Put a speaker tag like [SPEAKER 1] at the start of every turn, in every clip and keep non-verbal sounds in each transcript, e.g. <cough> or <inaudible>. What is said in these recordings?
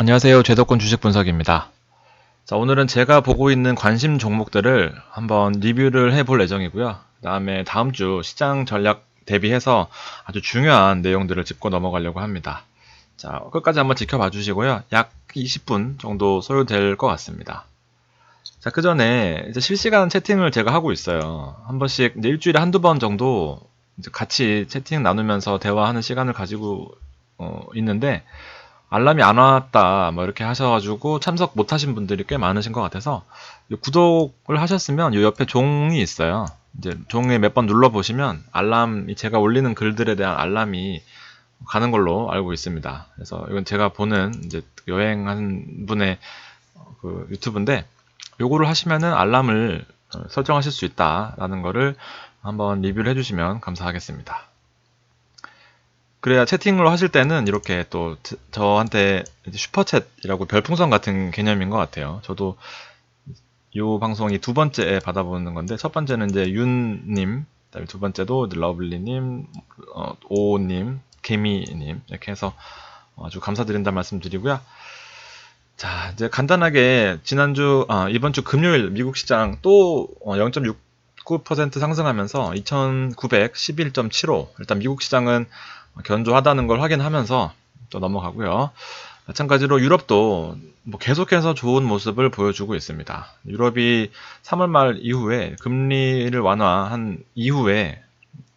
[SPEAKER 1] 안녕하세요. 제도권 주식 분석입니다. 자, 오늘은 제가 보고 있는 관심 종목들을 한번 리뷰를 해볼 예정이고요. 그 다음에 다음 주 시장 전략 대비해서 아주 중요한 내용들을 짚고 넘어가려고 합니다. 자, 끝까지 한번 지켜봐 주시고요. 약 20분 정도 소요될 것 같습니다. 자, 그 전에 이제 실시간 채팅을 제가 하고 있어요. 한 번씩 이제 일주일에 한두 번 정도 같이 채팅 나누면서 대화하는 시간을 가지고 어, 있는데 알람이 안 왔다 뭐 이렇게 하셔가지고 참석 못 하신 분들이 꽤 많으신 것 같아서 구독을 하셨으면 이 옆에 종이 있어요. 이제 종에 몇 번 눌러 보시면 알람이 제가 올리는 글들에 대한 알람이 가는 걸로 알고 있습니다. 그래서 이건 제가 보는 이제 여행하는 분의 어, 그 유튜브인데 요거를 하시면은 알람을 어, 설정하실 수 있다라는 거를 한번 리뷰를 해주시면 감사하겠습니다. 그래야 채팅으로 하실 때는 이렇게 또 저한테 슈퍼챗이라고 별풍선 같은 개념인 것 같아요. 저도 이 방송이 두 번째 받아보는 건데 첫 번째는 이제 윤님, 그다음에 두 번째도 러블리님, 어, 오님, 개미님 이렇게 해서 아주 감사드린다 말씀드리고요. 자 이제 간단하게 지난주 아, 이번 주 금요일 미국 시장 또 0.69% 상승하면서 2,911.75 일단 미국 시장은 견조하다는 걸 확인하면서 또 넘어가고요. 마찬가지로 유럽도 뭐 계속해서 좋은 모습을 보여주고 있습니다. 유럽이 3월 말 이후에 금리를 완화한 이후에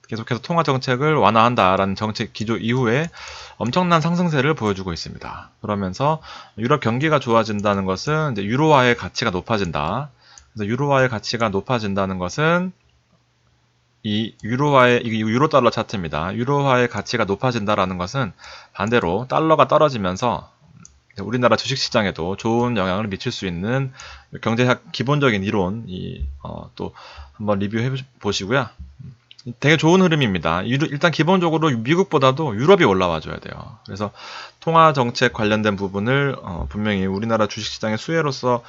[SPEAKER 1] 계속해서 통화 정책을 완화한다라는 정책 기조 이후에 엄청난 상승세를 보여주고 있습니다. 그러면서 유럽 경기가 좋아진다는 것은 유로화의 가치가 높아진다. 그래서 유로화의 가치가 높아진다는 것은 이 유로화의 이게 유로 달러 차트입니다. 유로화의 가치가 높아진다라는 것은 반대로 달러가 떨어지면서 우리나라 주식 시장에도 좋은 영향을 미칠 수 있는 경제학 기본적인 이론이 어, 또 한번 리뷰해 보시고요. 되게 좋은 흐름입니다. 일단 기본적으로 미국보다도 유럽이 올라와 줘야 돼요. 그래서 통화 정책 관련된 부분을 어, 분명히 우리나라 주식 시장의 수혜로서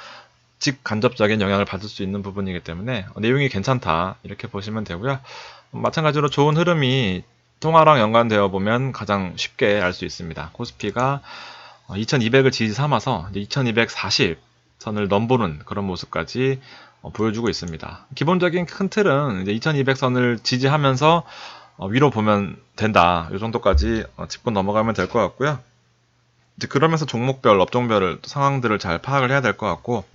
[SPEAKER 1] 직간접적인 영향을 받을 수 있는 부분이기 때문에 내용이 괜찮다 이렇게 보시면 되고요. 마찬가지로 좋은 흐름이 통화랑 연관되어 보면 가장 쉽게 알 수 있습니다. 코스피가 2200을 지지 삼아서 2240 선을 넘보는 그런 모습까지 어, 보여주고 있습니다. 기본적인 큰 틀은 이제 2200선을 지지하면서 어, 위로 보면 된다. 이 정도까지 어, 짚고 넘어가면 될 것 같고요. 이제 그러면서 종목별, 업종별 상황들을 잘 파악을 해야 될 것 같고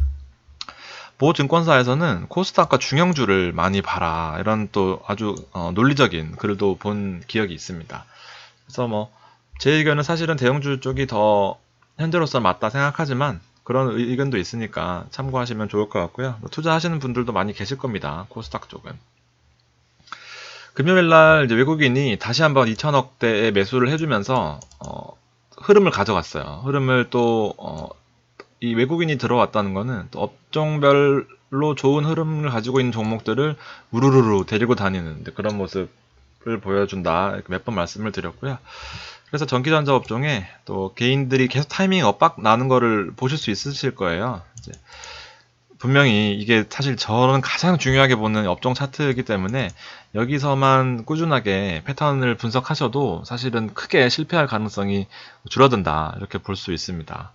[SPEAKER 1] 모 증권사에서는 코스닥과 중형주를 많이 봐라 이런 또 아주 어, 논리적인 글도 본 기억이 있습니다. 그래서 뭐 제 의견은 사실은 대형주 쪽이 더 현재로서 맞다 생각하지만 그런 의견도 있으니까 참고하시면 좋을 것 같고요. 뭐 투자하시는 분들도 많이 계실 겁니다. 코스닥 쪽은. 금요일 날 외국인이 다시 한번 2천억대의 매수를 해주면서 어, 흐름을 가져갔어요. 흐름을 또 어, 이 외국인이 들어왔다는 거는 또 업종별로 좋은 흐름을 가지고 있는 종목들을 우르르르 데리고 다니는 그런 모습을 보여준다. 몇 번 말씀을 드렸고요. 그래서 전기전자 업종에 또 개인들이 계속 타이밍 엇박 나는 거를 보실 수 있으실 거예요. 분명히 이게 사실 저는 가장 중요하게 보는 업종 차트이기 때문에 여기서만 꾸준하게 패턴을 분석하셔도 사실은 크게 실패할 가능성이 줄어든다 이렇게 볼 수 있습니다.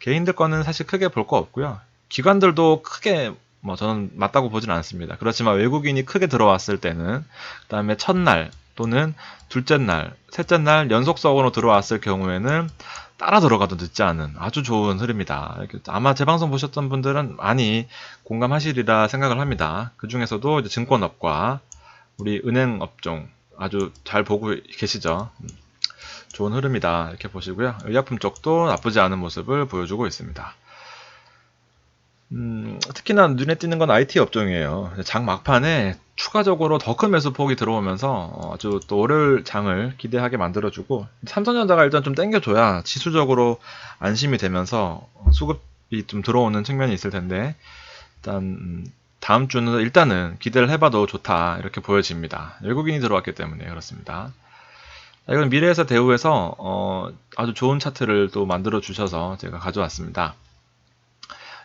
[SPEAKER 1] 개인들 거는 사실 크게 볼 거 없고요. 기관들도 크게 뭐 저는 맞다고 보진 않습니다. 그렇지만 외국인이 크게 들어왔을 때는 그다음에 첫날 또는 둘째 날, 셋째 날 연속성으로 들어왔을 경우에는 따라 들어가도 늦지 않은 아주 좋은 흐름이다. 아마 제 방송 보셨던 분들은 많이 공감하시리라 생각을 합니다. 그 중에서도 증권업과 우리 은행 업종 아주 잘 보고 계시죠. 좋은 흐름이다 이렇게 보시고요. 의약품 쪽도 나쁘지 않은 모습을 보여주고 있습니다. 음, 특히나 눈에 띄는 건 IT 업종이에요. 장 막판에 추가적으로 더 큰 매수폭이 들어오면서 아주 또 월요일 장을 기대하게 만들어주고 삼성전자가 일단 좀 땡겨줘야 지수적으로 안심이 되면서 수급이 좀 들어오는 측면이 있을 텐데 일단 음, 다음 주는 일단은 기대를 해봐도 좋다 이렇게 보여집니다. 외국인이 들어왔기 때문에 그렇습니다. 이건 미래에서 대우에서 어, 아주 좋은 차트를 또 만들어 주셔서 제가 가져왔습니다.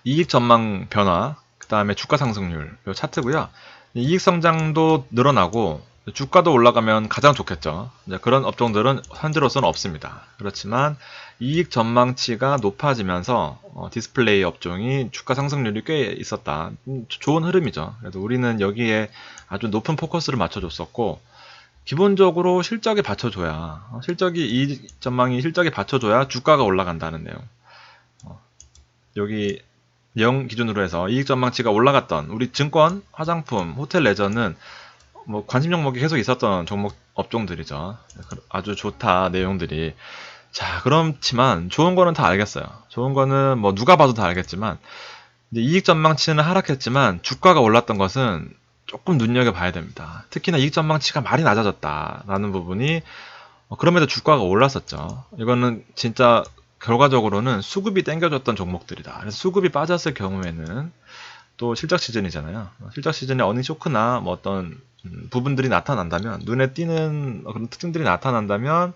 [SPEAKER 1] 이익 전망 변화, 그 다음에 주가 상승률, 이 차트고요. 이익 성장도 늘어나고 주가도 올라가면 가장 좋겠죠. 그런 업종들은 현재로서는 없습니다. 그렇지만 이익 전망치가 높아지면서 어, 디스플레이 업종이 주가 상승률이 꽤 있었다. 음, 좋은 흐름이죠. 그래도 우리는 여기에 아주 높은 포커스를 맞춰줬었고 기본적으로 실적에 받쳐줘야 어, 실적이 이익 전망이 실적에 받쳐줘야 주가가 올라간다는 내용. 어, 여기 내용 기준으로 해서 이익 전망치가 올라갔던 우리 증권, 화장품, 호텔 레저는 뭐 관심 종목이 계속 있었던 종목 업종들이죠. 아주 좋다 내용들이. 자, 그렇지만 좋은 거는 다 알겠어요. 좋은 거는 뭐 누가 봐도 다 알겠지만 이익 전망치는 하락했지만 주가가 올랐던 것은 조금 눈여겨 봐야 됩니다. 특히나 이익 전망치가 많이 낮아졌다라는 부분이 어, 그럼에도 주가가 올랐었죠. 이거는 진짜 결과적으로는 수급이 땡겨줬던 종목들이다. 그래서 수급이 빠졌을 경우에는 또 실적 시즌이잖아요. 실적 시즌에 어닝 쇼크나 뭐 어떤 음, 부분들이 나타난다면 눈에 띄는 그런 특징들이 나타난다면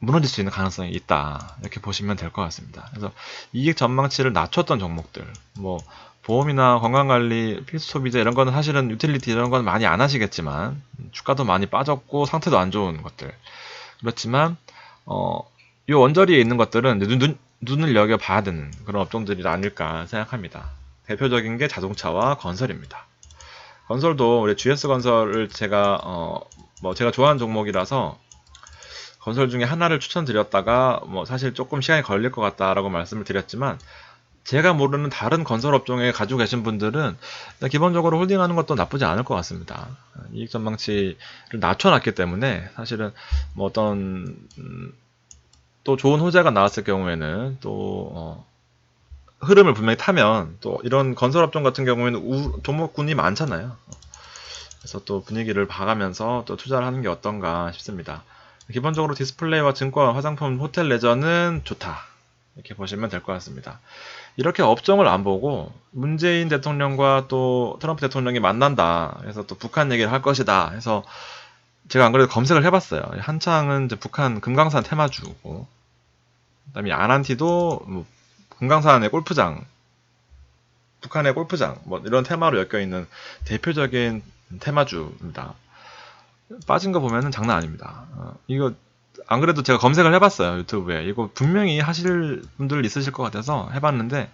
[SPEAKER 1] 무너질 수 있는 가능성이 있다 이렇게 보시면 될 것 같습니다. 그래서 이익 전망치를 낮췄던 종목들, 뭐 보험이나 건강관리, 필수 소비재 이런 거는 사실은 유틸리티 이런 거는 많이 안 하시겠지만 주가도 많이 빠졌고 상태도 안 좋은 것들 그렇지만 어, 이 원저리에 있는 것들은 눈, 눈, 눈 을 여겨 봐야 되는 그런 업종들이 아닐까 생각합니다. 대표적인 게 자동차와 건설입니다. 건설도 우리 GS 건설을 제가 어, 뭐 제가 좋아하는 종목이라서 건설 중에 하나를 추천드렸다가 뭐 사실 조금 시간이 걸릴 것 같다라고 말씀을 드렸지만 제가 모르는 다른 건설 업종에 가지고 계신 분들은 기본적으로 홀딩하는 것도 나쁘지 않을 것 같습니다. 이익 전망치를 낮춰놨기 때문에 사실은 뭐 어떤 음, 또 좋은 호재가 나왔을 경우에는 또 어, 흐름을 분명히 타면 또 이런 건설업종 같은 경우에는 우, 종목군이 많잖아요. 그래서 또 분위기를 봐가면서 또 투자를 하는 게 어떤가 싶습니다. 기본적으로 디스플레이와 증권, 화장품, 호텔 레저는 좋다. 이렇게 보시면 될 것 같습니다. 이렇게 업종을 안 보고 문재인 대통령과 또 트럼프 대통령이 만난다. 그래서 또 북한 얘기를 할 것이다. 해서 제가 안 그래도 검색을 해봤어요. 한창은 북한 금강산 테마주고, 그다음에 아난티도 뭐 금강산의 골프장, 북한의 골프장, 뭐 이런 테마로 엮여 있는 대표적인 테마주입니다. 빠진 거 보면은 장난 아닙니다. 어, 이거 안 그래도 제가 검색을 해봤어요 유튜브에 이거 분명히 하실 분들 있으실 것 같아서 해봤는데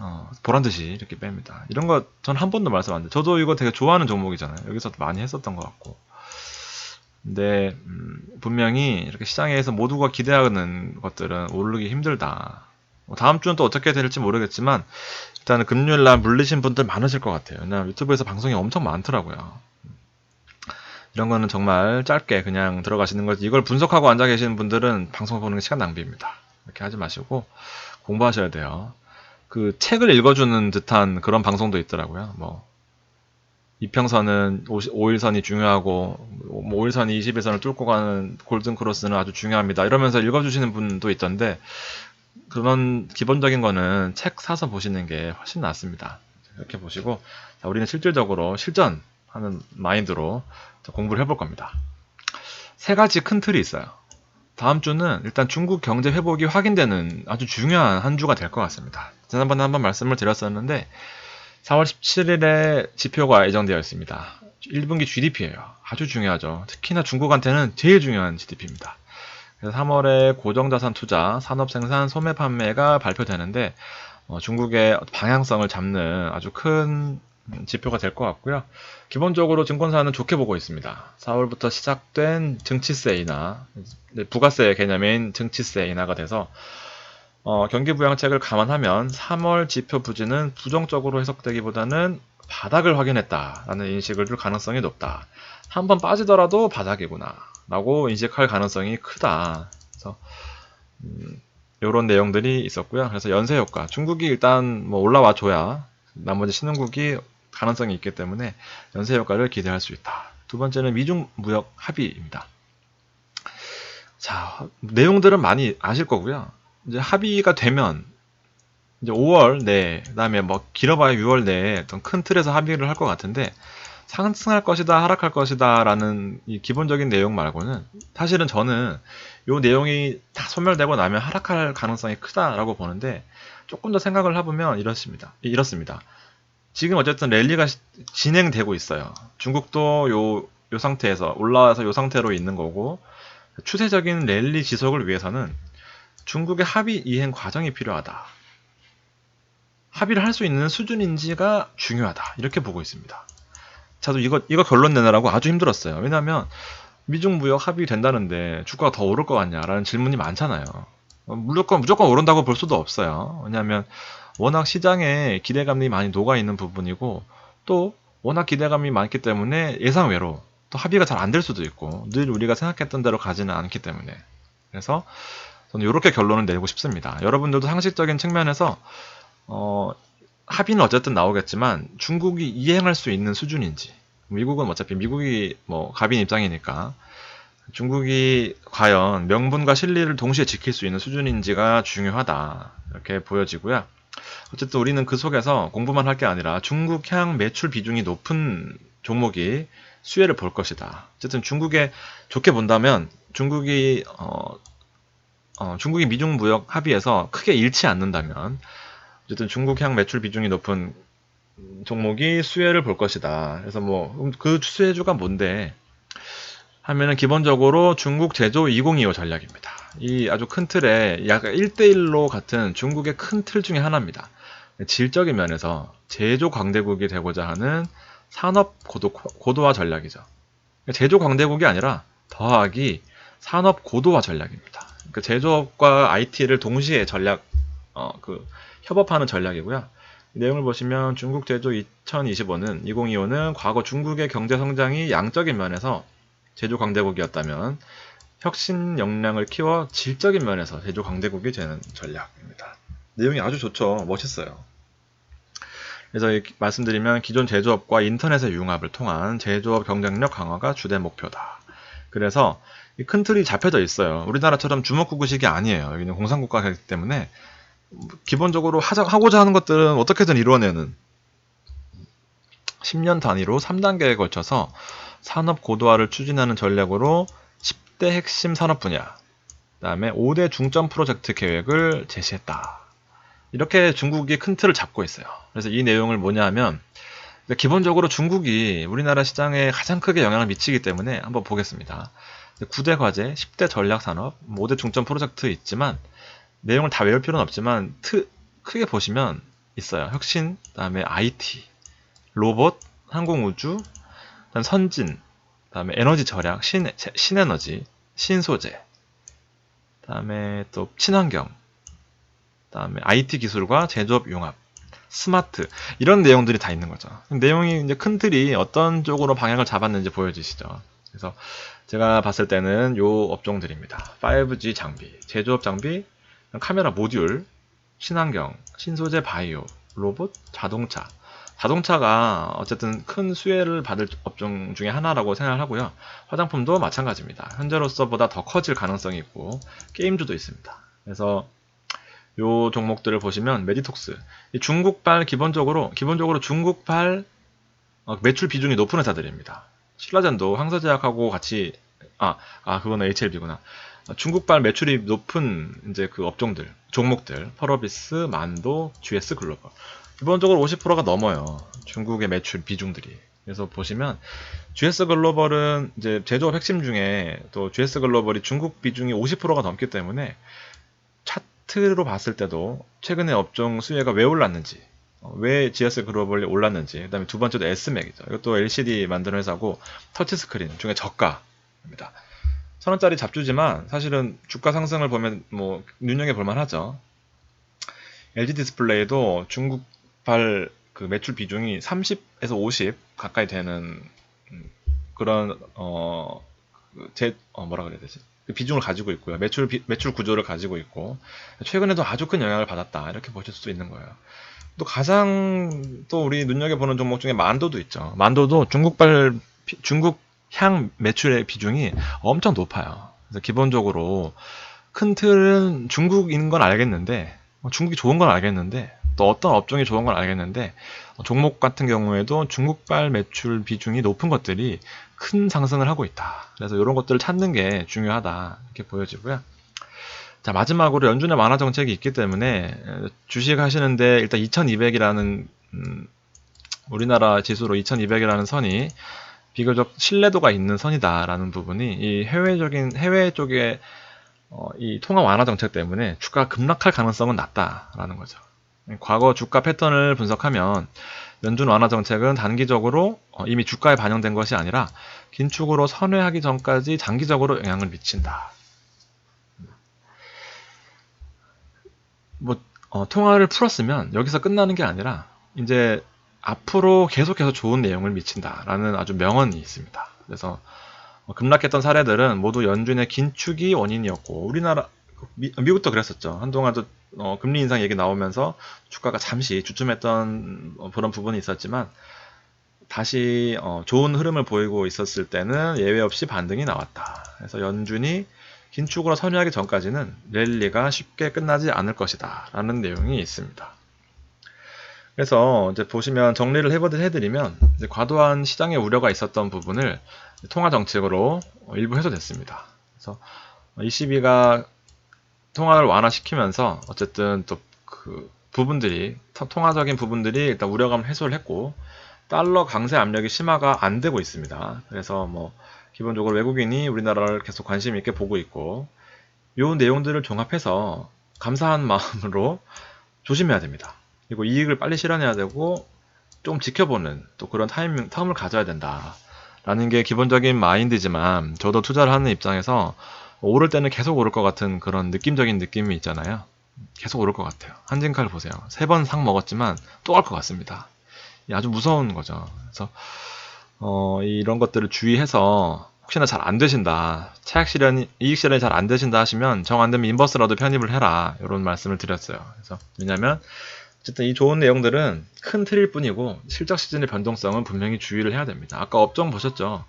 [SPEAKER 1] 어, 보란 듯이 이렇게 뺍니다. 이런 거 전 한 번도 말씀 안 드려요. 저도 이거 되게 좋아하는 종목이잖아요. 여기서 많이 했었던 것 같고. 근데 음, 분명히 이렇게 시장에서 모두가 기대하는 것들은 오르기 힘들다. 뭐 다음 주는 또 어떻게 될지 모르겠지만 일단은 금요일 날 물리신 분들 많으실 것 같아요. 왜냐면 유튜브에서 방송이 엄청 많더라고요. 이런 거는 정말 짧게 그냥 들어가시는 거지. 이걸 분석하고 앉아 계시는 분들은 방송 보는 게 시간 낭비입니다. 이렇게 하지 마시고 공부하셔야 돼요. 그 책을 읽어주는 듯한 그런 방송도 있더라고요. 뭐 이평선은 5일선이 중요하고 5일선이 뭐 21선을 뚫고 가는 골든 크로스는 아주 중요합니다. 이러면서 읽어주시는 분도 있던데 그런 기본적인 거는 책 사서 보시는 게 훨씬 낫습니다. 이렇게 보시고 자, 우리는 실질적으로 실전 하는 마인드로 공부를 해볼 겁니다. 세 가지 큰 틀이 있어요. 다음 주는 일단 중국 경제 회복이 확인되는 아주 중요한 한 주가 될 것 같습니다. 지난번에 한번 말씀을 드렸었는데 4월 17일에 지표가 예정되어 있습니다. 1분기 GDP예요. 아주 중요하죠. 특히나 중국한테는 제일 중요한 GDP입니다. 그래서 3월에 고정자산 투자, 산업생산, 소매 판매가 발표되는데 어, 중국의 방향성을 잡는 아주 큰 지표가 될 것 같고요. 기본적으로 증권사는 좋게 보고 있습니다. 4월부터 시작된 증치세 인하, 부가세 개념인 증치세 인하가 돼서 어, 경기 부양책을 감안하면 3월 지표 부진은 부정적으로 해석되기보다는 바닥을 확인했다라는 인식을 줄 가능성이 높다. 한 번 빠지더라도 바닥이구나. 라고 인식할 가능성이 크다. 그래서 음, 이런 내용들이 있었고요. 그래서 연쇄 효과. 중국이 일단 뭐 올라와 줘야 나머지 신흥국이 가능성이 있기 때문에 연쇄 효과를 기대할 수 있다. 두 번째는 미중 무역 합의입니다. 자, 내용들은 많이 아실 거고요. 이제 합의가 되면 이제 5월 내, 그다음에 뭐 길어봐야 6월 내에 어떤 큰 틀에서 합의를 할 것 같은데 상승할 것이다, 하락할 것이다라는 이 기본적인 내용 말고는 사실은 저는 이 내용이 다 소멸되고 나면 하락할 가능성이 크다라고 보는데 조금 더 생각을 해보면 이렇습니다. 이렇습니다. 지금 어쨌든 랠리가 진행되고 있어요. 중국도 요 요 상태에서 올라와서 요 상태로 있는 거고 추세적인 랠리 지속을 위해서는 중국의 합의 이행 과정이 필요하다. 합의를 할 수 있는 수준인지가 중요하다. 이렇게 보고 있습니다. 저도 이거 이거 결론 내느라고 아주 힘들었어요. 왜냐하면 미중 무역 합의 된다는데 주가가 더 오를 것 같냐라는 질문이 많잖아요. 어, 무조건 무조건 오른다고 볼 수도 없어요. 왜냐하면 워낙 시장에 기대감이 많이 녹아 있는 부분이고 또 워낙 기대감이 많기 때문에 예상 외로 또 합의가 잘 안 될 수도 있고 늘 우리가 생각했던 대로 가지는 않기 때문에 그래서 저는 이렇게 결론을 내고 싶습니다. 여러분들도 상식적인 측면에서 어, 합의는 어쨌든 나오겠지만 중국이 이행할 수 있는 수준인지 미국은 어차피 미국이 뭐 갑인 입장이니까 중국이 과연 명분과 실리를 동시에 지킬 수 있는 수준인지가 중요하다 이렇게 보여지고요. 어쨌든 우리는 그 속에서 공부만 할 게 아니라 중국향 매출 비중이 높은 종목이 수혜를 볼 것이다. 어쨌든 중국에 좋게 본다면 중국이 어, 어, 중국이 미중 무역 합의에서 크게 잃지 않는다면 어쨌든 중국향 매출 비중이 높은 종목이 수혜를 볼 것이다. 그래서 뭐 그 수혜주가 뭔데 하면은 기본적으로 중국 제조 2025 전략입니다. 이 아주 큰 틀에 약 1대1로 같은 중국의 큰 틀 중에 하나입니다. 질적인 면에서 제조 강대국이 되고자 하는 산업 고도, 고도화 전략이죠. 제조 강대국이 아니라 더하기 산업 고도화 전략입니다. 그 제조업과 IT를 동시에 전략, 어, 그, 협업하는 전략이고요. 내용을 보시면 중국 제조 2025는 2025는 과거 중국의 경제 성장이 양적인 면에서 제조 강대국이었다면 혁신 역량을 키워 질적인 면에서 제조 강대국이 되는 전략입니다. 내용이 아주 좋죠. 멋있어요. 그래서 말씀드리면 기존 제조업과 인터넷의 융합을 통한 제조업 경쟁력 강화가 주된 목표다. 그래서 큰 틀이 잡혀져 있어요. 우리나라처럼 주먹구구식이 아니에요. 여기는 공산국가이기 때문에 기본적으로 하자, 하고자 하는 것들은 어떻게든 이루어내는 10년 단위로 3단계에 걸쳐서 산업 고도화를 추진하는 전략으로 10대 핵심 산업 분야, 그 다음에 5대 중점 프로젝트 계획을 제시했다. 이렇게 중국이 큰 틀을 잡고 있어요. 그래서 이 내용을 뭐냐 하면 기본적으로 중국이 우리나라 시장에 가장 크게 영향을 미치기 때문에 한번 보겠습니다. 9대 과제, 10대 전략 산업, 5대 중점 프로젝트 있지만 내용을 다 외울 필요는 없지만 트, 크게 보시면 있어요. 혁신, 그다음에 IT, 로봇, 항공우주, 선진, 그 다음에 에너지 절약, 신, 신에너지, 신소재, 그다음에 또 친환경, 그다음에 IT 기술과 제조업 융합, 스마트 이런 내용들이 다 있는 거죠. 내용이 이제 큰 틀이 어떤 쪽으로 방향을 잡았는지 보여지시죠. 그래서 제가 봤을 때는 요 업종들입니다. 5G 장비, 제조업 장비, 카메라 모듈, 친환경, 신소재 바이오, 로봇, 자동차. 자동차가 어쨌든 큰 수혜를 받을 업종 중에 하나라고 생각을 하고요. 화장품도 마찬가지입니다. 현재로서보다 더 커질 가능성이 있고 게임주도 있습니다. 그래서 요 종목들을 보시면 메디톡스 중국발 기본적으로 기본적으로 중국발 어, 매출 비중이 높은 회사들입니다. 신라젠도 황사제약하고 같이 아, 아 그거는 HLB구나. 중국발 매출이 높은 이제 그 업종들, 종목들, 펄어비스, 만도, GS 글로벌. 기본적으로 50%가 넘어요. 중국의 매출 비중들이. 그래서 보시면 GS 글로벌은 이제 제조업 핵심 중에 또 GS 글로벌이 중국 비중이 50%가 넘기 때문에 차트로 봤을 때도 최근에 업종 수혜가 왜 올랐는지, 어, 왜 GS 글로벌이 올랐는지, 그 다음에 두 번째도 S맥이죠. 이것도 LCD 만드는 회사고 터치스크린 중에 저가입니다. 천 원짜리 잡주지만 사실은 주가 상승을 보면 뭐 눈여겨 볼만 하죠. LG 디스플레이도 중국 발그 매출 비중이 30에서 50 가까이 되는 음, 그런 어제 어, 뭐라 그래야 되지? 그 비중을 가지고 있고요. 매출 비, 매출 구조를 가지고 있고 최근에도 아주 큰 영향을 받았다 이렇게 보실 수 있는 거예요. 또 가장 또 우리 눈여겨 보는 종목 중에 만도도 있죠. 만도도 중국발 중국 향 매출의 비중이 엄청 높아요. 그래서 기본적으로 큰 틀은 중국인 건 알겠는데 뭐 중국이 좋은 건 알겠는데 또 어떤 업종이 좋은 건 알겠는데 종목 같은 경우에도 중국발 매출 비중이 높은 것들이 큰 상승을 하고 있다. 그래서 이런 것들을 찾는 게 중요하다 이렇게 보여지고요. 자 마지막으로 연준의 완화 정책이 있기 때문에 주식 하시는데 일단 2200이라는 음, 우리나라 지수로 2200이라는 선이 비교적 신뢰도가 있는 선이다라는 부분이 이 해외적인 해외 쪽에 어, 이 통화 완화 정책 때문에 주가가 급락할 가능성은 낮다라는 거죠. 과거 주가 패턴을 분석하면 연준 완화 정책은 단기적으로 어, 이미 주가에 반영된 것이 아니라 긴축으로 선회하기 전까지 장기적으로 영향을 미친다. 뭐 어, 통화를 풀었으면 여기서 끝나는 게 아니라 이제 앞으로 계속해서 좋은 내용을 미친다라는 아주 명언이 있습니다. 그래서 어, 급락했던 사례들은 모두 연준의 긴축이 원인이었고 우리나라 미, 국도 그랬었죠. 한동안도 어, 금리 인상 얘기 나오면서 주가가 잠시 주춤했던 어, 그런 부분이 있었지만 다시 어, 좋은 흐름을 보이고 있었을 때는 예외 없이 반등이 나왔다. 그래서 연준이 긴축으로 선회하기 전까지는 랠리가 쉽게 끝나지 않을 것이다. 라는 내용이 있습니다. 그래서 이제 보시면 정리를 해드리면 과도한 시장의 우려가 있었던 부분을 통화 정책으로 일부 해소됐습니다. 그래서 ECB가 통화를 완화시키면서 어쨌든 또 그 부분들이 통화적인 부분들이 일단 우려감을 해소를 했고 달러 강세 압력이 심화가 안 되고 있습니다. 그래서 뭐 기본적으로 외국인이 우리나라를 계속 관심 있게 보고 있고 이 내용들을 종합해서 감사한 <laughs> 마음으로 조심해야 됩니다. 그리고 이익을 빨리 실현해야 되고 좀 지켜보는 또 그런 타이밍, 텀을 가져야 된다. 라는 게 기본적인 마인드지만 저도 투자를 하는 입장에서 오를 때는 계속 오를 것 같은 그런 느낌적인 느낌이 있잖아요. 계속 오를 것 같아요. 한진칼 보세요. 세 번 상 먹었지만 또갈것 같습니다. 아주 무서운 거죠. 그래서 어, 이런 것들을 주의해서 혹시나 잘 안 되신다. 차익 실현이, 이익 실현이 잘 안 되신다 하시면 정 안 되면 인버스라도 편입을 해라. 이런 말씀을 드렸어요. 그래서 왜냐면 어쨌든 이 좋은 내용들은 큰 틀일 뿐이고 실적 시즌의 변동성은 분명히 주의를 해야 됩니다. 아까 업종 보셨죠?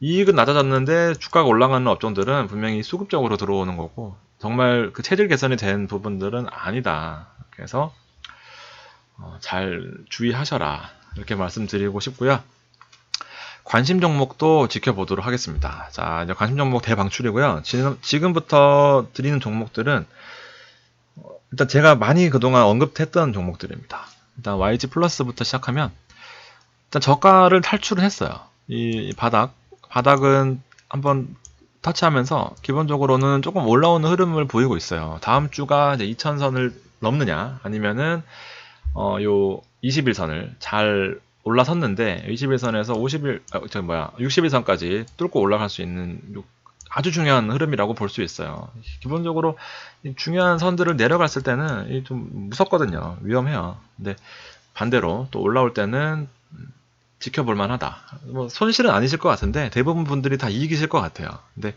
[SPEAKER 1] 이익은 낮아졌는데 주가가 올라가는 업종들은 분명히 수급적으로 들어오는 거고 정말 그 체질 개선이 된 부분들은 아니다. 그래서 어, 잘 주의하셔라. 이렇게 말씀드리고 싶고요. 관심 종목도 지켜보도록 하겠습니다. 자, 이제 관심 종목 대방출이고요. 지금, 지금부터 드리는 종목들은 어, 일단 제가 많이 그동안 언급했던 종목들입니다. 일단 YG 플러스부터 시작하면 일단 저가를 탈출을 했어요. 이 바닥, 바닥은 한번 터치하면서 기본적으로는 조금 올라오는 흐름을 보이고 있어요. 다음 주가 이제 2000선을 넘느냐 아니면은 어, 요 21선을 잘 올라섰는데 21선에서 50일 아, 저 뭐야 61선까지 뚫고 올라갈 수 있는 아주 중요한 흐름이라고 볼 수 있어요. 기본적으로 중요한 선들을 내려갔을 때는 좀 무섭거든요. 위험해요. 근데 반대로 또 올라올 때는 지켜볼 만하다. 뭐 손실은 아니실 것 같은데 대부분 분들이 다 이익이실 것 같아요. 근데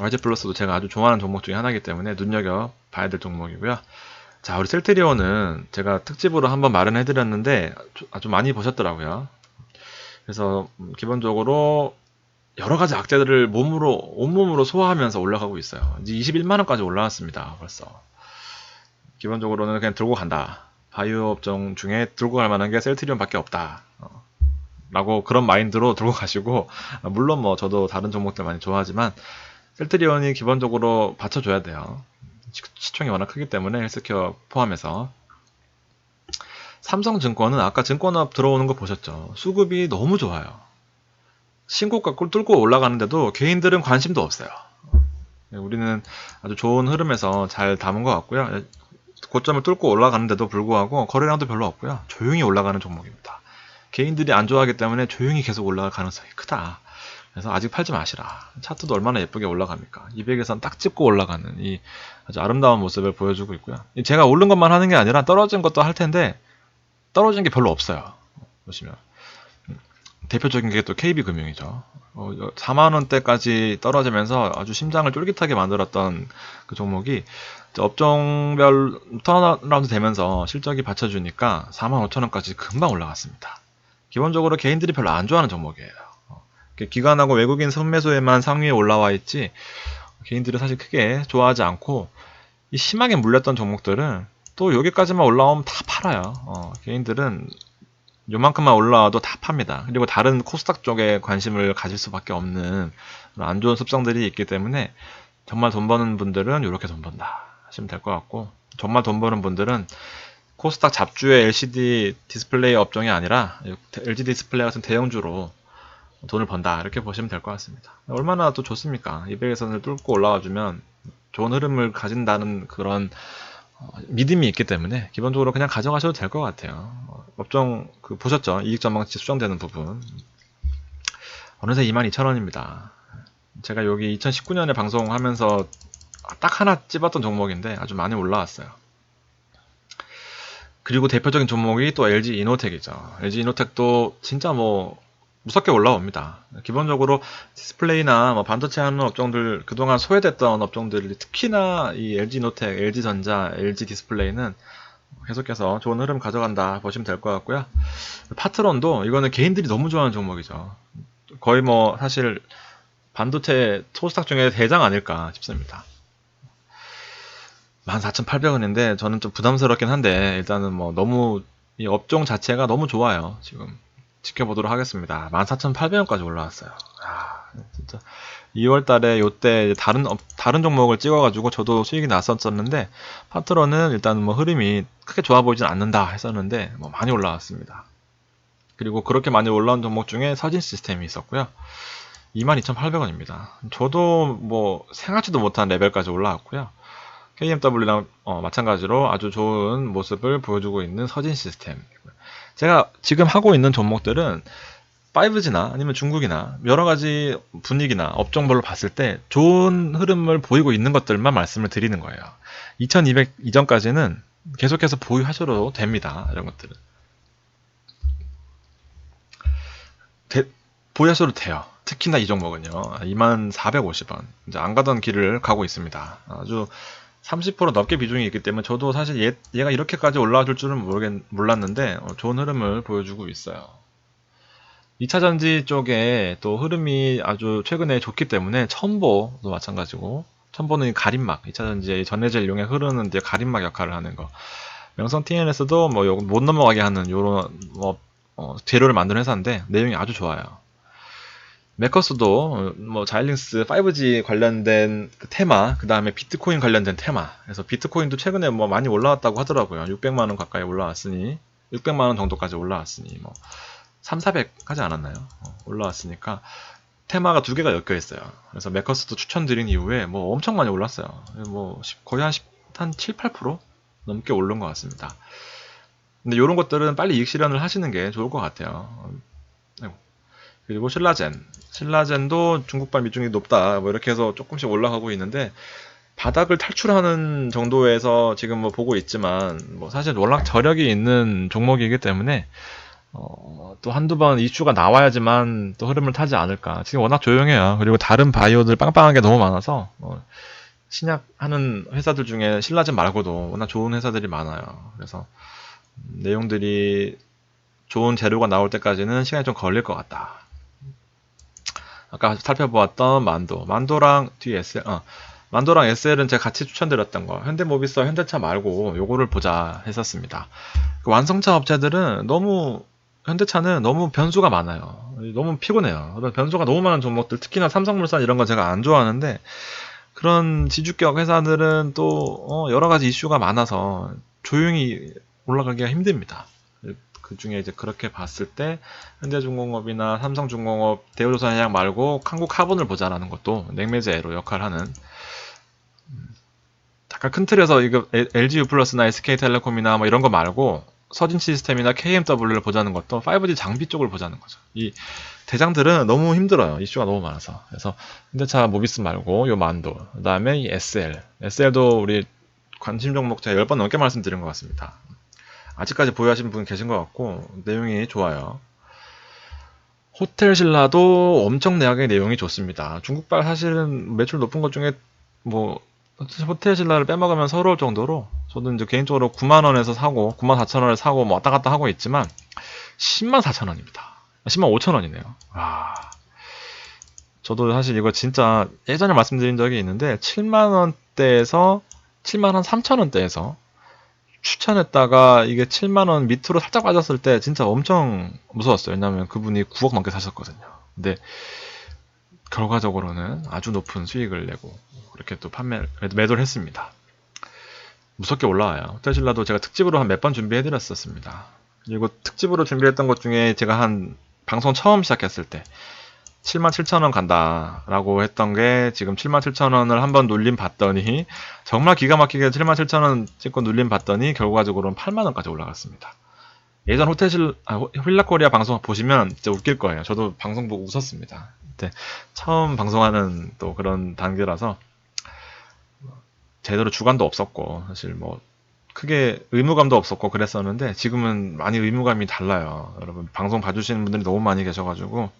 [SPEAKER 1] YG 플러스도 제가 아주 좋아하는 종목 중에 하나이기 때문에 눈여겨 봐야 될 종목이고요. 자, 우리 셀트리온은 제가 특집으로 한번 마련해 드렸는데 아주 많이 보셨더라고요. 그래서 기본적으로 여러 가지 악재들을 몸으로 온몸으로 소화하면서 올라가고 있어요. 이제 21만 원까지 올라왔습니다. 벌써. 기본적으로는 그냥 들고 간다. 바이오 업종 중에 들고 갈 만한 게 셀트리온밖에 없다. 어, 라고 그런 마인드로 <laughs> 들고 가시고 물론 뭐 저도 다른 종목들 많이 좋아하지만 셀트리온이 기본적으로 받쳐줘야 돼요. 시총이 워낙 크기 때문에 헬스케어 포함해서 삼성증권은 아까 증권업 들어오는 거 보셨죠? 수급이 너무 좋아요. 신고가 꿀 뚫고 올라가는데도 개인들은 관심도 없어요. 우리는 아주 좋은 흐름에서 잘 담은 것 같고요. 고점을 뚫고 올라가는데도 불구하고 거래량도 별로 없고요. 조용히 올라가는 종목입니다. 개인들이 안 좋아하기 때문에 조용히 계속 올라갈 가능성이 크다. 그래서 아직 팔지 마시라. 차트도 얼마나 예쁘게 올라갑니까? 200에선 딱 짚고 올라가는 이 아주 아름다운 모습을 보여주고 있고요. 제가 오른 것만 하는 게 아니라 떨어진 것도 할 텐데 떨어진 게 별로 없어요. 보시면 대표적인 게 또 KB금융이죠. 어, 4만 원대까지 떨어지면서 아주 심장을 쫄깃하게 만들었던 그 종목이 업종별 턴어라운드 되면서 실적이 받쳐주니까 4만 5천 원까지 금방 올라갔습니다. 기본적으로 개인들이 별로 안 좋아하는 종목이에요. 기관하고 외국인 선매수에만 상위에 올라와 있지 개인들이 사실 크게 좋아하지 않고 심하게 물렸던 종목들은 또 여기까지만 올라오면 다 팔아요. 어, 개인들은 요만큼만 올라와도 다 팝니다. 그리고 다른 코스닥 쪽에 관심을 가질 수밖에 없는 안 좋은 습성들이 있기 때문에 정말 돈 버는 분들은 이렇게 돈 번다 하시면 될 것 같고 정말 돈 버는 분들은 코스닥 잡주의 LCD 디스플레이 업종이 아니라 LG 디스플레이 같은 대형주로 돈을 번다 이렇게 보시면 될 것 같습니다. 얼마나 또 좋습니까? 200선을 뚫고 올라와주면 좋은 흐름을 가진다는 그런 어, 믿음이 있기 때문에 기본적으로 그냥 가져가셔도 될 것 같아요. 어, 업종 그 보셨죠? 이익 전망치 수정되는 부분 어느새 22,000원입니다. 제가 여기 2019년에 방송하면서 딱 하나 찝었던 종목인데 아주 많이 올라왔어요. 그리고 대표적인 종목이 또 LG 이노텍이죠. LG 이노텍도 진짜 뭐 무섭게 올라옵니다. 기본적으로 디스플레이나 뭐 반도체 하는 업종들 그동안 소외됐던 업종들 특히나 이 LG 노텍, LG 전자, LG 디스플레이는 계속해서 좋은 흐름 가져간다 보시면 될 것 같고요. 파트론도 이거는 개인들이 너무 좋아하는 종목이죠. 거의 뭐 사실 반도체 토스탁 중에 대장 아닐까 싶습니다. 14,800원인데 저는 좀 부담스럽긴 한데 일단은 뭐 너무 이 업종 자체가 너무 좋아요. 지금 지켜보도록 하겠습니다. 14,800원까지 올라왔어요. 아, 진짜 2월 달에 요때 다른 업, 다른 종목을 찍어 가지고 저도 수익이 났었었는데 파트론은 일단 뭐 흐름이 크게 좋아 보이진 않는다 했었는데 뭐 많이 올라왔습니다. 그리고 그렇게 많이 올라온 종목 중에 서진 시스템이 있었고요. 22,800원입니다. 저도 뭐 생각지도 못한 레벨까지 올라왔고요. KMW랑 어, 마찬가지로 아주 좋은 모습을 보여주고 있는 서진 시스템. 제가 지금 하고 있는 종목들은 5G나 아니면 중국이나 여러 가지 분위기나 업종별로 봤을 때 좋은 흐름을 보이고 있는 것들만 말씀을 드리는 거예요. 2200 이전까지는 계속해서 보유하셔도 됩니다. 이런 것들은. 대, 보유하셔도 돼요. 특히나 이 종목은요. 2450원. 이제 안 가던 길을 가고 있습니다. 아주 30% 넘게 비중이 있기 때문에 저도 사실 얘, 얘가 이렇게까지 올라와 줄 줄은 모르겠, 몰랐는데 어, 좋은 흐름을 보여주고 있어요. 2차 전지 쪽에 또 흐름이 아주 최근에 좋기 때문에 첨보도 마찬가지고 첨보는 가림막 2차 전지의 전해질 용에 흐르는 이제 가림막 역할을 하는 거 명성 TNS도 뭐 못 넘어가게 하는 요런 뭐 어, 재료를 만드는 회사인데 내용이 아주 좋아요. 메커스도 뭐 자일링스 5G 관련된 그 테마, 그 다음에 비트코인 관련된 테마. 그래서 비트코인도 최근에 뭐 많이 올라왔다고 하더라고요. 600만 원 가까이 올라왔으니 600만 원 정도까지 올라왔으니 뭐 3, 400 하지 않았나요? 어, 올라왔으니까 테마가 두 개가 엮여 있어요. 그래서 메커스도 추천드린 이후에 뭐 엄청 많이 올랐어요. 뭐 거의 한, 10, 한 7, 8% 넘게 오른 것 같습니다. 근데 이런 것들은 빨리 이익 실현을 하시는 게 좋을 것 같아요. 그리고 신라젠. 신라젠도 중국발 비중이 높다. 뭐 이렇게 해서 조금씩 올라가고 있는데 바닥을 탈출하는 정도에서 지금 뭐 보고 있지만 뭐 사실 워낙 저력이 있는 종목이기 때문에 어, 또 한두 번 이슈가 나와야지만 또 흐름을 타지 않을까. 지금 워낙 조용해요. 그리고 다른 바이오들 빵빵한 게 너무 많아서 어, 신약하는 회사들 중에 신라젠 말고도 워낙 좋은 회사들이 많아요. 그래서 음, 내용들이 좋은 재료가 나올 때까지는 시간이 좀 걸릴 것 같다. 아까 살펴보았던 만도, 만도랑 뒤에 SL, 어, 만도랑 SL은 제가 같이 추천드렸던 거, 현대모비스와 현대차 말고 요거를 보자 했었습니다. 그 완성차 업체들은 너무 현대차는 너무 변수가 많아요. 너무 피곤해요. 변수가 너무 많은 종목들, 특히나 삼성물산 이런 거 제가 안 좋아하는데 그런 지주격 회사들은 또 어, 여러 가지 이슈가 많아서 조용히 올라가기가 힘듭니다. 그 중에 이제 그렇게 봤을 때 현대중공업이나 삼성중공업, 대우조선해양 말고 한국카본을 보자라는 것도 냉매제로 역할하는 음, 약간 큰 틀에서 이거 LG U 플러스나 SK텔레콤이나 뭐 이런 거 말고 서진 시스템이나 KMW를 보자는 것도 5G 장비 쪽을 보자는 거죠. 이 대장들은 너무 힘들어요. 이슈가 너무 많아서. 그래서 현대차 모비스 말고 요 만도, 그다음에 이 SL. SL도 우리 관심 종목 제가 10번 넘게 말씀드린 것 같습니다. 아직까지 보유하신 분 계신 것 같고 내용이 좋아요. 호텔 신라도 엄청 내하게 내용이 좋습니다. 중국발 사실은 매출 높은 것 중에 뭐 호텔 신라를 빼먹으면 서러울 정도로 저도 이제 개인적으로 9만 원에서 사고 9만 4천 원을 사고 뭐 왔다 갔다 하고 있지만 10만 4천 원입니다. 10만 5천 원이네요. 와. 저도 사실 이거 진짜 예전에 말씀드린 적이 있는데 7만 원대에서 7만 한 3천 원대에서 추천했다가 이게 7만 원 밑으로 살짝 빠졌을 때 진짜 엄청 무서웠어요. 왜냐면 그분이 9억 넘게 사셨거든요. 근데 결과적으로는 아주 높은 수익을 내고 그렇게 또 판매, 매도를 했습니다. 무섭게 올라와요. 호텔신라도 제가 특집으로 한 몇 번 준비해드렸었습니다. 그리고 특집으로 준비했던 것 중에 제가 한 방송 처음 시작했을 때 77,000원 간다라고 했던 게 지금 77,000원을 한번 눌림 봤더니 정말 기가 막히게 77,000원 찍고 눌림 봤더니 결과적으로는 8만 원까지 올라갔습니다. 예전 호텔실, 아, 휠라코리아 방송 보시면 진짜 웃길 거예요. 저도 방송 보고 웃었습니다. 그때 처음 방송하는 또 그런 단계라서 제대로 주관도 없었고 사실 뭐 크게 의무감도 없었고 그랬었는데 지금은 많이 의무감이 달라요. 여러분 방송 봐주시는 분들이 너무 많이 계셔가지고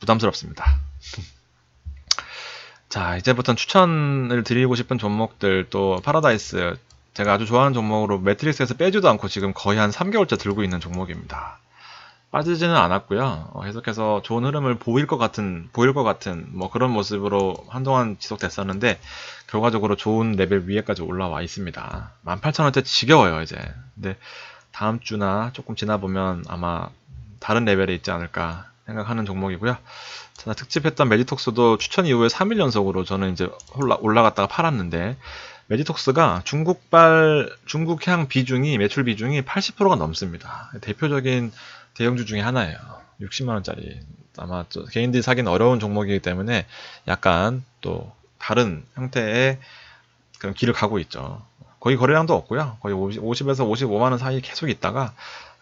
[SPEAKER 1] 부담스럽습니다. <laughs> 자 이제부터는 추천을 드리고 싶은 종목들 또 파라다이스 제가 아주 좋아하는 종목으로 매트릭스에서 빼지도 않고 지금 거의 한 3개월째 들고 있는 종목입니다. 빠지지는 않았고요. 어, 계속해서 좋은 흐름을 보일 것 같은 보일 것 같은 뭐 그런 모습으로 한동안 지속됐었는데 결과적으로 좋은 레벨 위에까지 올라와 있습니다. 18,000원대 지겨워요 이제. 근데 다음 주나 조금 지나 보면 아마 다른 레벨에 있지 않을까 생각하는 종목이고요. 자, 특집했던 메디톡스도 추천 이후에 3일 연속으로 저는 이제 올라, 올라갔다가 팔았는데 메디톡스가 중국발 중국향 비중이 매출 비중이 80%가 넘습니다. 대표적인 대형주 중에 하나예요. 60만 원짜리. 아마 개인들이 사기는 어려운 종목이기 때문에 약간 또 다른 형태의 그런 길을 가고 있죠. 거의 거래량도 없고요. 거의 50, 에서 55만원 사이 계속 있다가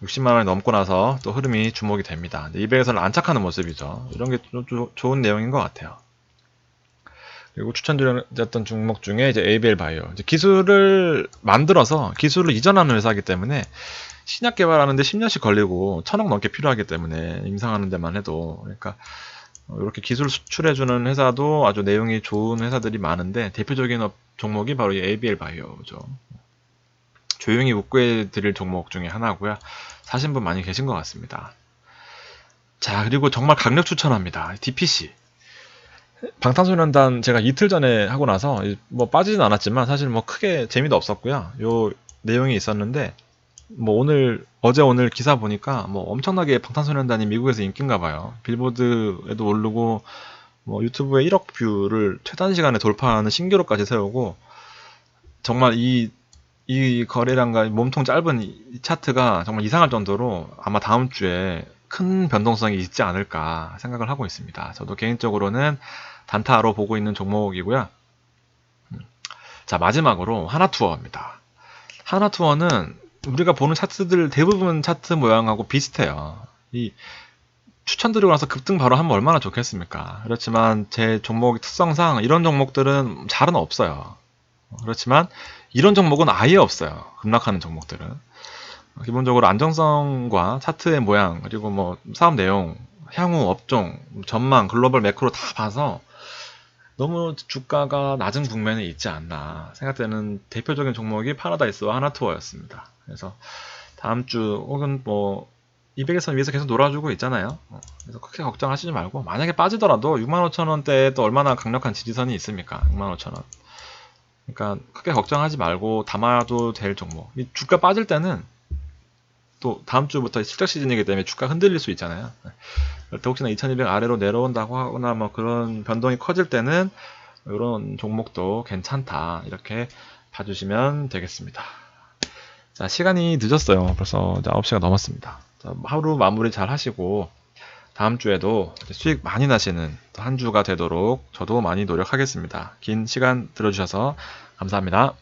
[SPEAKER 1] 60만원이 넘고 나서 또 흐름이 주목이 됩니다. 이베에서는 안착하는 모습이죠. 이런 게좀 좋은 내용인 것 같아요. 그리고 추천드렸던 종목 중에 이제 ABL 바이오. 이제 기술을 만들어서 기술을 이전하는 회사이기 때문에 신약 개발하는데 10년씩 걸리고 천억 넘게 필요하기 때문에 임상하는 데만 해도 그러니까 이렇게 기술 수출해주는 회사도 아주 내용이 좋은 회사들이 많은데 대표적인 종목이 바로 이 ABL 바이오죠. 조용히 웃고 드릴 종목 중에 하나고요. 사신 분 많이 계신 것 같습니다. 자 그리고 정말 강력 추천합니다. DPC. 방탄소년단 제가 이틀 전에 하고 나서 뭐 빠지진 않았지만 사실 뭐 크게 재미도 없었고요. 요 내용이 있었는데 뭐 오늘 어제 오늘 기사 보니까 뭐 엄청나게 방탄소년단이 미국에서 인기인가 봐요. 빌보드에도 오르고 뭐 유튜브에 1억 뷰를 최단 시간에 돌파하는 신기록까지 세우고 정말 이 이 거래량과 몸통 짧은 이 차트가 정말 이상할 정도로 아마 다음 주에 큰 변동성이 있지 않을까 생각을 하고 있습니다. 저도 개인적으로는 단타로 보고 있는 종목이고요. 음. 자 마지막으로 하나투어입니다. 하나투어는 우리가 보는 차트들 대부분 차트 모양하고 비슷해요. 이 추천드리고 나서 급등 바로 하면 얼마나 좋겠습니까? 그렇지만 제 종목 특성상 이런 종목들은 잘은 없어요. 그렇지만 이런 종목은 아예 없어요. 급락하는 종목들은. 기본적으로 안정성과 차트의 모양, 그리고 뭐 사업 내용, 향후 업종, 전망, 글로벌 매크로 다 봐서 너무 주가가 낮은 국면에 있지 않나 생각되는 대표적인 종목이 파라다이스와 하나투어였습니다. 그래서 다음 주 혹은 뭐 200에서 위에서 계속 놀아주고 있잖아요. 어, 그래서 크게 걱정하시지 말고 만약에 빠지더라도 65,000원대에 또 얼마나 강력한 지지선이 있습니까? 65,000원. 그러니까 크게 걱정하지 말고 담아도 될 종목. 이 주가 빠질 때는 또 다음 주부터 실적 시즌이기 때문에 주가 흔들릴 수 있잖아요. 때 혹시나 2200 아래로 내려온다고 하거나 뭐 그런 변동이 커질 때는 이런 종목도 괜찮다. 이렇게 봐주시면 되겠습니다. 자, 시간이 늦었어요. 벌써 이제 9시가 넘었습니다. 자, 하루 마무리 잘 하시고 다음 주에도 수익 많이 나시는 한 주가 되도록 저도 많이 노력하겠습니다. 긴 시간 들어주셔서 감사합니다.